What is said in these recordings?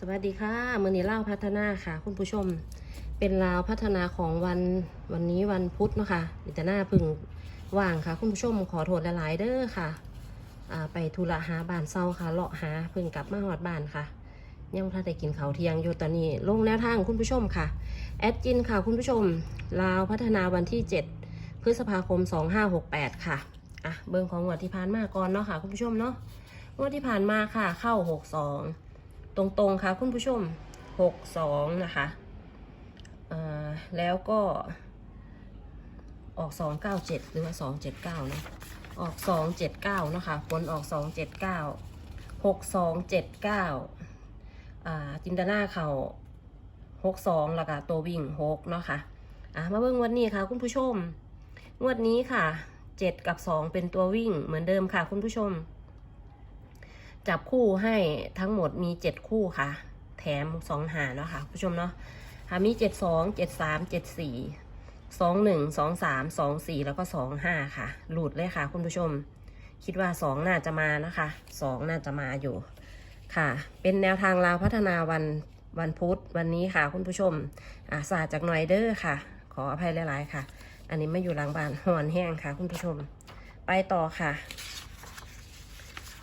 สวัสดีค่ะมือนี้เล่าพัฒนาค่ะ คุณผู้ชม เป็นลาวพัฒนาของวันวันนี้วันพุธเนาะคะดิจนาพึ่งว่างค่ะ คุณผู้ชมขอโทษหลายๆเด้อค่ะไปธุระหาบ้านเศร้าค่ะเลาะหาพึ่งกลับมาหอดบ้านค่ะ ยังถ้าได้กินเขาเที่ยงอยู่ตอนนี้ลงแนวทางคุณผู้ชมค่ะ แอดจินค่ะคุณผู้ชมลาวพัฒนาวันที่ 7 พฤษภาคม 2568 ค่ะอะเบิ่งของงวดที่ผ่านมาก่อนเนาะค่ะ คุณผู้ชมเนาะงวดที่ผ่านมาค่ะเข้า 62 ตรงๆค่ะคุณผู้ชม62นะคะแล้วก็ออก297หรือว่า279เนะออก279เนาะคะผลออก279 6279อ่าจินตนาเขา62แล้วก็ตัววิ่ง6เนาะค่ะอะมาเบิ่งวันนี้ค่ะ คุณผู้ชม งวดนี้ค่ะ7กับ2เป็นตัววิ่งเหมือนเดิมค่ะ คุณผู้ชม จับคู่ให้ทั้งหมดมี7คู่ค่ะ แถม2หาเนาะค่ะคุณผู้ชมเนาะหามี7 2 7 3 7 4 2 1 2 3 2 4แล้วก็2 5ค่ะ หลุดเลยค่ะ คุณผู้ชม คิดว่า2น่าจะมานะคะ2น่าจะมาอยู่ ค่ะ เป็นแนวทางลาวพัฒนาวันวันพุธวันนี้ค่ะ คุณผู้ชมอาสาจากหน่อยเด้อค่ะ ขออภัยหลาย ๆ ค่ะ อันนี้ไม่อยู่หลังบ้านหอนแห้งค่ะ คุณผู้ชม ไปต่อค่ะ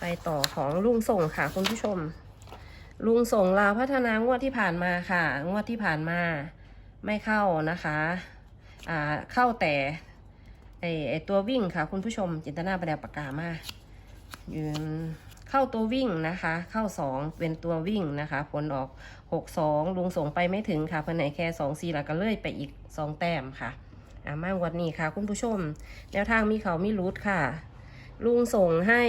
ไปต่อของลุงส่งค่ะคุณผู้ชม ลุงส่งลาวพัฒนางวดที่ผ่านมาค่ะ งวดที่ผ่านมาไม่เข้านะคะอ่าเข้าแต่ไอไอตัววิ่งค่ะ คุณผู้ชมจินตนาประดบปากกามายืนเข้าตัววิ่งนะคะ เข้าสองเป็นตัววิ่งนะคะ ผลออกหกสองลุงส่งไปไม่ถึงค่ะเพิ่นไหนแค่สองสี่แล้วก็เลื่อยไปอีกสองแต้มค่ะอ่ามางวันนี้ค่ะ คุณผู้ชม แนวทางมีเขามีรูทค่ะ ลุงส่งให้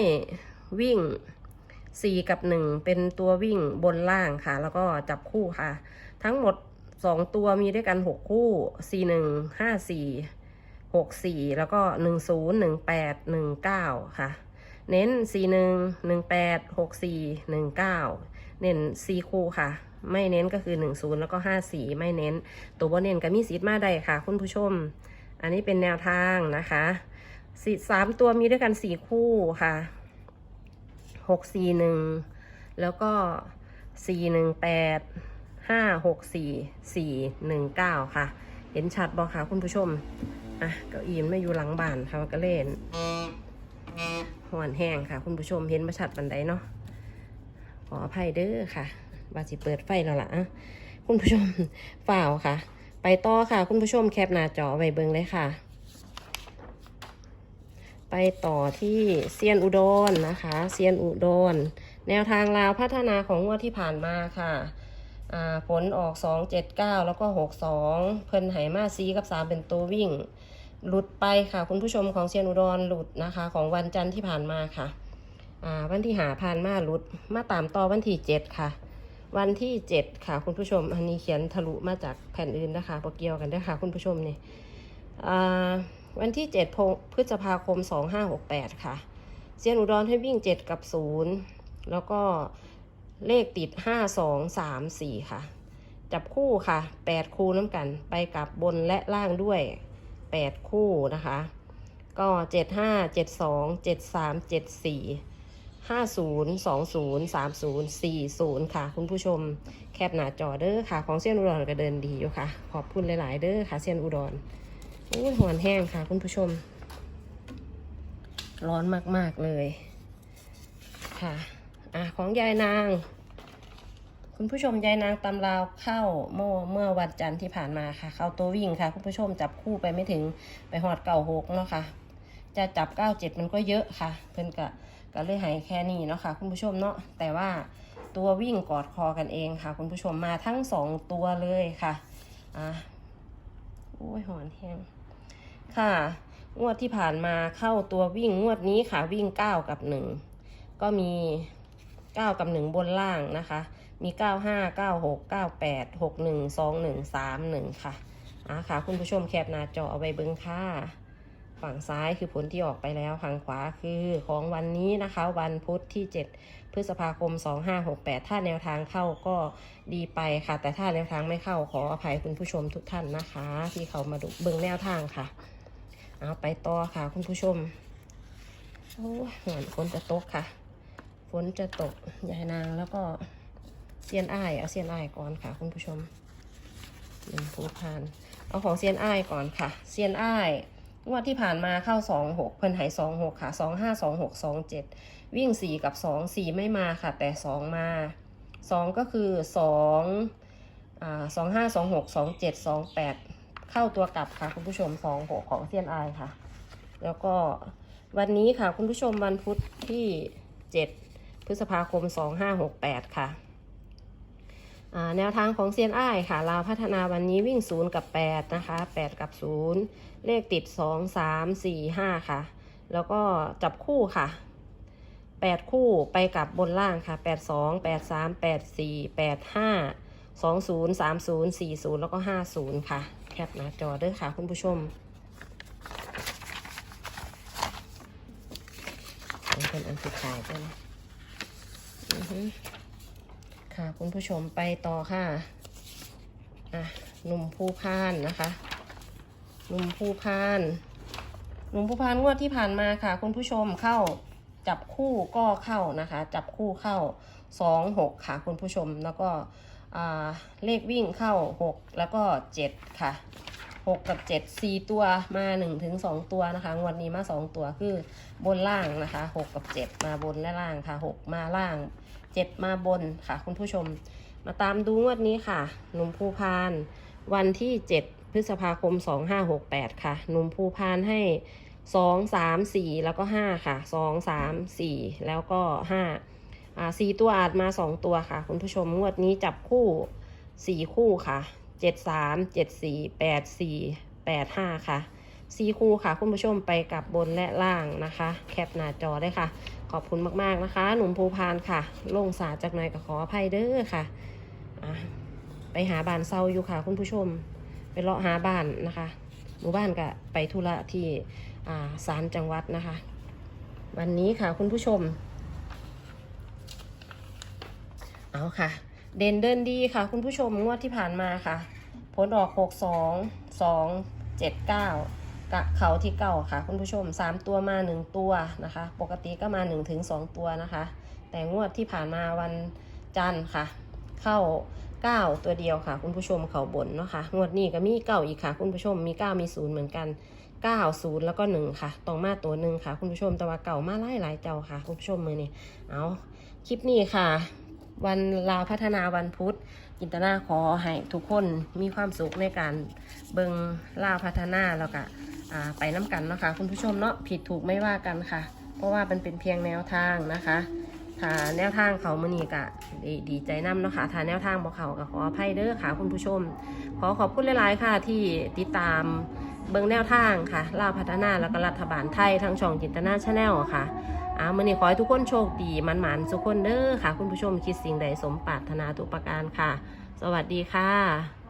วิ่ง 4 กับ 1 เป็นตัววิ่งบนล่างค่ะ แล้วก็จับคู่ค่ะ ทั้งหมด 2 ตัวมีด้วยกัน 6 คู่ 4 1 5 4 6 4 แล้วก็ 1 0 1 8 1 9 ค่ะ เน้น 4 1 1 8 6 4 1 9 เน้น 4 คู่ค่ะ ไม่เน้นก็คือ 1 0 แล้วก็ 5 4 ไม่เน้น ตัวบ่เน้นก็มีสิทธิ์มาได้ค่ะ คุณผู้ชม อันนี้เป็นแนวทางนะคะสสามตัวมีด้วยกันสี่คู่ค่ะ หกสี่หนึ่งแล้วก็สี่หนึ่งแปดห้าหกสี่สี่หนึ่งเก้าค่ะ เห็นชัดบอกค่ะคุณผู้ชม อะเก้าอี้ไม่อยู่หลังบ้านค่ะก็เล่นห่อนแห้งค่ะ คุณผู้ชมเห็นมาชัดบันไดเนาะขออภัยเด้อค่ะบาสิเปิดไฟแล้วละอะคุณผู้ชมฝ่าวค่ะ ไปต่อค่ะ คุณผู้ชมแคปหน้าจอไว้เบิ่งเลยค่ะ ไปต่อที่เซียนอุดรนะคะเซียนอุดร แนวทางลาวพัฒนาของงวดที่ผ่านมาค่ะผลออก 2 7 9 แล้วก็ 6 2 เพิ่นไหมาซีกับ 3 เป็นตัววิ่ง หลุดไปค่ะ คุณผู้ชมของเซียนอุดรหลุดนะคะ ของวันจันทร์ที่ผ่านมาค่ะวันที่หาผ่านมาหลุด มาตามต่อวันที่ 7 ค่ะ วันที่ 7 ค่ะ คุณผู้ชม อันนี้เขียนทะลุมาจากแผ่นอื่นนะคะปเกี่ยวกันด้วยค่ะ คุณผู้ชมนี่อ่า วันที่7พงพฤษภาคม 2568 ค่ะเซียนอุดรให้วิ่ง 7 กับ 0 แล้วก็เลขติด 5 2 3 4 ค่ะ จับคู่ค่ะ 8 คู่น้ำกันไปกับบนและล่างด้วย 8 คู่นะคะ ก็ 7 5 7 2 7 3 7 4ห้าศูนย์สองศูนย์สามศูนย์สี่ศูนย์ค่ะ คุณผู้ชมแคปหน้าจอเด้อค่ะ ของเซียนอุดรก็เดินดีอยู่ค่ะ ขอบคุณหลาย ๆ เด้อค่ะเซียนอุดร อ้หอนแห้งค่ะคุณผู้ชม ร้อนมาก ๆ เลย ค่ะอะของยายนาง คุณผู้ชมยายนางตำราวเข้าเมื่อเมื่อวันจันทร์ที่ผ่านมาค่ะ เข้าตัววิ่งค่ะ คุณผู้ชมจับคู่ไปไม่ถึงไปหอดเก่าหกเนาะค่ะ จะจับเก้าเจ็ดมันก็เยอะค่ะ เพิ่นกะก็เลยหายแค่นี้เนาะค่ะ คุณผู้ชมเนาะแต่ว่าตัววิ่งกอดคอกันเองค่ะ คุณผู้ชมมาทั้งสองตัวเลยค่ะอะโอ้ยหอนแห้ง ค่ะ งวดที่ผ่านมาเข้าตัววิ่งงวดนี้ค่ะวิ่งเก้ากับหนึ่งก็มีเก้ากับหนึ่งบนล่างนะคะ มีเก้าห้าเก้าหกเก้าแปดหกหนึ่งสองหนึ่งสามหนึ่งค่ะอะค่ะ คุณผู้ชมแคปหน้าจอเอาไว้เบิ้งค่ะฝั่งซ้ายคือผลที่ออกไปแล้วฝั่งขวาคือของวันนี้นะคะ วันพุธที่ 7 พฤษภาคม 2568 ถ้าแนวทางเข้าก็ดีไปค่ะ แต่ถ้าแนวทางไม่เข้าขออภัยคุณผู้ชมทุกท่านนะคะ ที่เขามาดูเบิ่งแนวทางค่ะ เอาไปต่อค่ะ คุณผู้ชมโอ้เหมือนฝนจะตกค่ะ ฝนจะตกยายนางแล้วก็เซียนอ้ายเอาเซียนอ้ายก่อนค่ะ คุณผู้ชมหนึ่งผู้พานเอาของเซียนอ้ายก่อนค่ะเซียนอ้ายงวดที่ผ่านมาเข้าสองหกเพิ่นหายสองหกค่ะสองห้าสองหกสองเจ็ดวิ่งสี่กับสองสี่ไม่มาค่ะ แต่สองมาสองก็คือสองอ่าสองห้าสองหกสองเจ็ดสองแปด เข้าตัวกลับค่ะ คุณผู้ชมสองหกของเซียนไอค่ะ แล้วก็วันนี้ค่ะ คุณผู้ชมวันพุธที่เจ็ดพฤษภาคมสองห้าหกแปดค่ะแนวทางของเซียนไอ้ค่ะลาวพัฒนาวันนี้วิ่ง 0 กับ 8 นะคะ 8 กับ 0 เลขติด 2 3 4 5 ค่ะ แล้วก็จับคู่ค่ะ 8 คู่ไปกับบนล่างค่ะ 8 2 8 3 8 4 8 5 2 0 3 0 4 0 แล้วก็ 50 ค่ะ แคปหน้าจอเด้อค่ะคุณผู้ชมอันเป็นอันสุดท้ายไปนะค่ะคุณผู้ชมไปต่อค่ะอะหนุ่มภูพานนะคะหนุ่มภูพานหนุ่มภูพานงวดที่ผ่านมาค่ะ คุณผู้ชมเข้าจับคู่ก็เข้านะคะ จับคู่เข้าสองหกค่ะ คุณผู้ชมแล้วก็ เลขวิ่งเข้าหกแล้วก็เจ็ดค่ะหกกับเจ็ดสี่ตัวมาหนึ่งถึงสองตัวนะคะ งวดนี้มาสองตัวคือบนล่างนะคะหกกับเจ็ดมาบนและล่างค่ะหกมาล่างเจ็ดมาบนค่ะ คุณผู้ชม มาตามดูงวดนี้ค่ะ หนุ่มภูพาน วันที่ 7 พฤษภาคม 2568 ค่ะ หนุ่มภูพานให้ 2 3 4 แล้วก็ 5 ค่ะ 2 3 4 แล้วก็ 5 อ่า4ตัวอาจมา2ตัวค่ะ คุณผู้ชมงวดนี้จับคู่4คู่ค่ะ7 3 7 4 8 4 8 5ค่ะ4คู่ค่ะ คุณผู้ชมไปกับบนและล่างนะคะ แคปหน้าจอได้ค่ะ ขอบคุณมากๆนะคะ หนุ่มภูพานค่ะ ลงสาจากหน่อยก็ขออภัยเด้อค่ะไปหาบ้านเซาอยู่ค่ะ คุณผู้ชม ไปเลาะหาบ้านนะคะหมู่บ้านก็ไปธุระที่ศาลจังหวัดนะคะ วันนี้ค่ะคุณผู้ชม เอาค่ะ เด่นเดินดีค่ะ คุณผู้ชมงวดที่ผ่านมาค่ะ ผลออกหกสองสองเจ็ดเก้ากะเขาที่เก้าค่ะ คุณผู้ชมสามตัวมาหนึ่งตัวนะคะ ปกติก็มาหนึ่งถึงสองตัวนะคะ แต่งวดที่ผ่านมาวันจันทร์ค่ะ เข้าเก้าตัวเดียวค่ะ คุณผู้ชมเขาบนเนาะค่ะงวดนี้ก็มีเก้าอีกค่ะ คุณผู้ชมมีเก้ามีศูนย์เหมือนกันเก้าศูนย์แล้วก็หนึ่งค่ะตรงมาตัวหนึ่งค่ะ คุณผู้ชมแต่ว่าเก่ามาไล่หลายเจ้าค่ะ คุณผู้ชมมือนี่เอาคลิปนี้ค่ะ วันลาวพัฒนาวันพุธจินตนาขอให้ทุกคนมีความสุขในการเบิงลาวพัฒนาแล้วก็ไปน้ำกันนะคะคุณผู้ชมเนาะผิดถูกไม่ว่ากันค่ะ เพราะว่ามันเป็นเพียงแนวทางนะคะ ถ้าแนวทางเขามือนีกะดีดีใจนํเนาะค่ะถ้าแนวทางบอกเขาก็ขออภัยเด้อค่ะคุณผู้ชม ขอขอบคุณหลาย ๆ ค่ะที่ติดตามเบิงแนวทางค่ะลาวพัฒนาแล้วก็รัฐบาลไทยทางช่องจินตนาชาแนลค่ะอามือนี้ขอให้ทุกคนโชคดีมันหมันทุกคนเด้อค่ะ คุณผู้ชมคิดสิ่งใดสมปรารถนาทุกประการค่ะ สวัสดีค่ะ